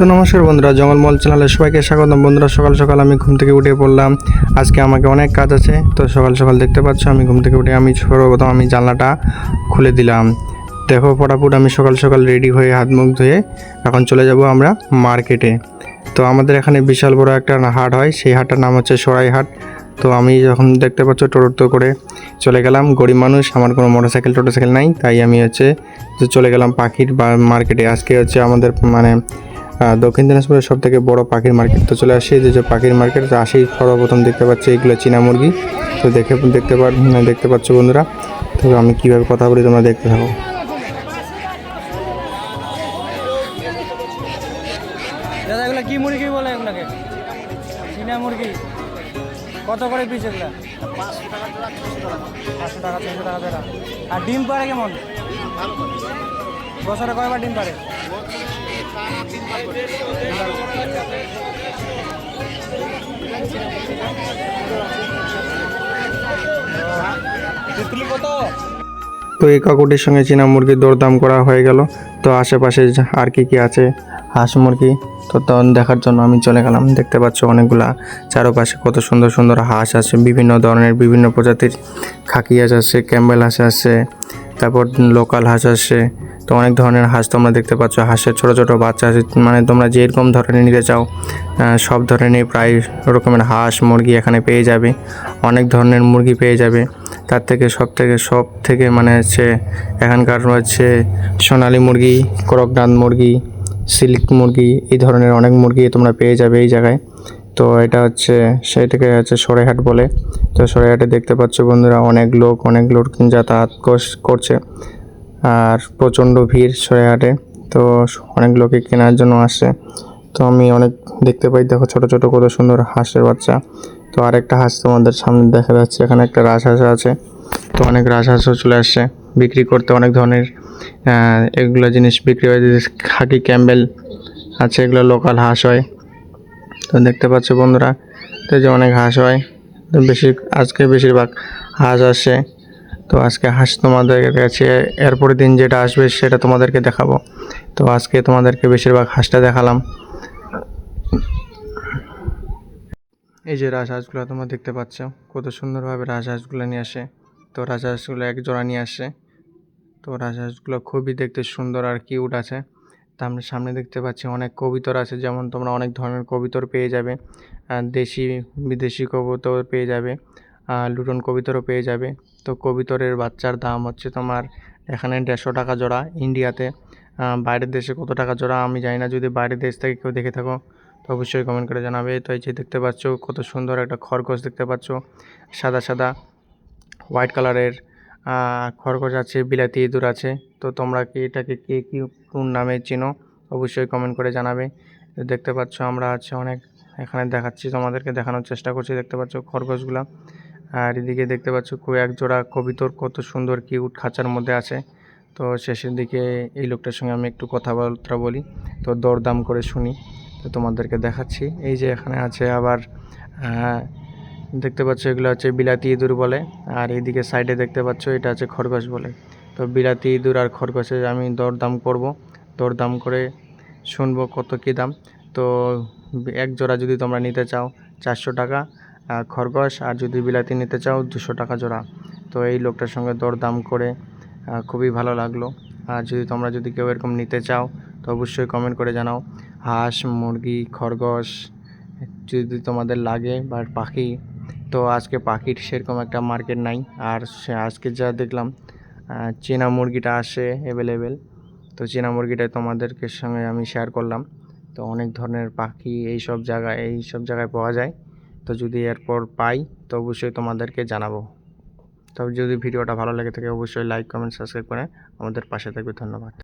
তো নমস্কার বন্ধুরা জঙ্গলমল চ্যানেলে সবাইকে স্বাগতম। বন্ধুরা, সকাল সকাল আমি ঘুম থেকে উঠে পড়লাম। আজকে আমাকে অনেক কাজ আছে, তো সকাল সকাল দেখতে পাচ্ছ, আমি ঘুম থেকে উঠে আমি সর্বপ্রথম আমি জানলাটা খুলে দিলাম। দেখো ফটাফট আমি সকাল সকাল রেডি হয়ে হাত মুখ ধুয়ে এখন চলে যাব আমরা মার্কেটে তো আমাদের এখানে বিশাল বড় একটা হাট হয়, সেই হাটটার নাম হচ্ছে সরাই হাট। তো আমি যখন দেখতে পাচ্ছ টোটো করে চলে গেলাম। গরিব মানুষ, আমার কোনো মোটরসাইকেল টোটোসাইকেল নাই, তাই আমি হচ্ছে চলে গেলাম পাখির বা মার্কেটে আজকে হচ্ছে আমাদের মানে দক্ষিণ দিনাজপুরের সব থেকে বড় পাখির মার্কেট তো চলে আসি। যে পাখির মার্কেট আসেই সর্বপ্রথম দেখতে পাচ্ছি, এগুলো চীনা মুরগি। তো দেখে, দেখতে পার মানে দেখতে পাচ্ছ বন্ধুরা। তো আমি কীভাবে কথা বলি তোমরা দেখতে থাকো। কত করে এগুলো? আর ডিম পারে কেমন? বছরে কয়বার ডিম পারে তো এই কাকুটির সঙ্গে চীনা মুরগির দরদাম করা হয়ে গেল। তো আশেপাশে আর কি কি আছে? হাঁস মুরগি। তো তখন দেখার জন্য আমি চলে গেলাম। দেখতে পাচ্ছ অনেকগুলা চারপাশে কত সুন্দর সুন্দর হাঁস আছে। বিভিন্ন ধরনের, বিভিন্ন প্রজাতির খাকি হাঁস আছে, ক্যাম্বেল হাঁস আছে, তারপর লোকাল হাঁস আছে। তো অনেক ধরনের হাঁস তোমরা দেখতে পাচ্ছ। হাঁসের ছোট ছোট বাচ্চা মানে তোমরা যেরকম ধরনের নিতে চাও সব ধরনের প্রায় রকমের হাঁস, মুরগি এখানে পেয়ে যাবে। অনেক ধরনের মুরগি পেয়ে যাবে। তার থেকে সব থেকে সব থেকে মানে হচ্ছে এখানকার হচ্ছে সোনালি মুরগি, করকনাথ মুরগি, সিল্ক মুরগি, এই ধরনের অনেক মুরগি তোমরা পেয়ে যাবে এই জায়গায়। তো এটা হচ্ছে সেইটাকে হচ্ছে সরেহাট বলে। তো সরেহাটে দেখতে পাচ্ছ বন্ধুরা, অনেক লোক অনেক লোক যাতায়াত কর- করছে। আর প্রচণ্ড ভিড় সরাইহাটে তো অনেক লোকে কেনার জন্য আসে। তো আমি অনেক দেখতে পাই, দেখো ছোট ছোট কত সুন্দর হাঁসের বাচ্চা। তো আরেকটা হাঁস তোমাদের সামনে দেখা যাচ্ছে, এখানে একটা রাজহাঁস আছে। তো অনেক রাজহাঁসও চলে আসছে, বিক্রি করতে অনেক ধরনের এগুলো জিনিস বিক্রি হয় খাকি ক্যাম্বেল আছে, এগুলো লোকাল হাঁস হয়। তো দেখতে পাচ্ছ বন্ধুরা তো যে অনেক হাঁস হয়। তো বেশি আজকে বেশিরভাগ হাঁস আসে। তো আজকে হাঁস তোমাদের কাছে এরপরের দিন যেটা আসবে সেটা তোমাদেরকে দেখাবো। তো আজকে তোমাদেরকে বেশিরভাগ হাঁসটা দেখালাম। এই যে রাজহাঁসগুলো তোমরা দেখতে পাচ্ছ, কত সুন্দরভাবে রাজহাঁসগুলো নিয়ে আসে। তো রাজহাঁসগুলো এক জোড়া নিয়ে আসে। তো রাজহাঁসগুলো খুবই দেখতে সুন্দর আর কিউট আছে। তা আমরা সামনে দেখতে পাচ্ছি অনেক কবিতর আছে, যেমন তোমরা অনেক ধরনের কবিতর পেয়ে যাবে। দেশি, বিদেশি কবুতর পেয়ে যাবে। লুটন কবিতরও পেয়ে যাবে। তো কবিতরের বাচ্চার দাম হচ্ছে তোমার এখানে দেড়শো টাকা জোড়া ইন্ডিয়াতে। বাইরের দেশে কত টাকা জোড়া আমি জানি না, যদি বাইরের দেশ থেকে কেউ দেখে থাকো, তো অবশ্যই কমেন্ট করে জানাবে। তো এই যে দেখতে পাচ্ছ, কত সুন্দর একটা খরগোশ দেখতে পাচ্ছ, সাদা সাদা হোয়াইট কালারের খরগোশ আছে, বিলাতি ইঁদুর আছে। তো তোমরা কি এটাকে কে কি কোন নামে চেনো, অবশ্যই কমেন্ট করে জানাবে। দেখতে পাচ্ছ আমরা আছে অনেক, এখানে দেখাচ্ছি তোমাদেরকে, দেখানোর চেষ্টা করছি। দেখতে পাচ্ছ খরগোশগুলা। আর এদিকে দেখতে পাচ্ছ এক জোড়া কবিতর কত সুন্দর কিউট খাঁচার মধ্যে আছে। তো শেষের দিকে এই লোকটার সঙ্গে আমি একটু কথাবার্তা বলি। তো দরদাম করে শুনি। তো তোমাদেরকে দেখাচ্ছি। এই যে এখানে আছে আবার দেখতে পাচ্ছ এগুলো হচ্ছে বিলাতি ইঁদুর বলে। আর এইদিকে সাইডে দেখতে পাচ্ছ এটা হচ্ছে খরগোশ বলে। তো বিলাতি ইঁদুর আর খরগোশে আমি দরদাম করব। দরদাম করে শুনব কত কী দাম। তো এক জোড়া যদি তোমরা নিতে চাও, চারশো টাকা। খরগোশ আর যদি বিলাতি নিতে চাও, দুশো টাকা জোড়া। তো এই লোকটার সঙ্গে দরদাম করে খুবই ভালো লাগল। আর যদি তোমরা যদি কেউ এরকম নিতে চাও, তো অবশ্যই কমেন্ট করে জানাও। হাঁস, মুরগি, খরগোশ, যদি তোমাদের লাগে বা পাখি, তো আজকে পাখির সেরকম একটা মার্কেট নাই। আর সে আজকে যা দেখলাম চীনা মুরগিটা আসে অ্যাভেলেবেল তো চীনা মুরগিটাই তোমাদেরকে সঙ্গে আমি শেয়ার করলাম। তো অনেক ধরনের পাখি এই সব জায়গায় এই সব জায়গায় পাওয়া যায়। তো যদি এরপর পাই, তো অবশ্যই তোমাদেরকে জানাব। তবে যদি ভিডিওটা ভালো লেগে থাকে, অবশ্যই লাইক কমেন্ট সাবস্ক্রাইব করে আমাদের পাশে থাকবে। ধন্যবাদ।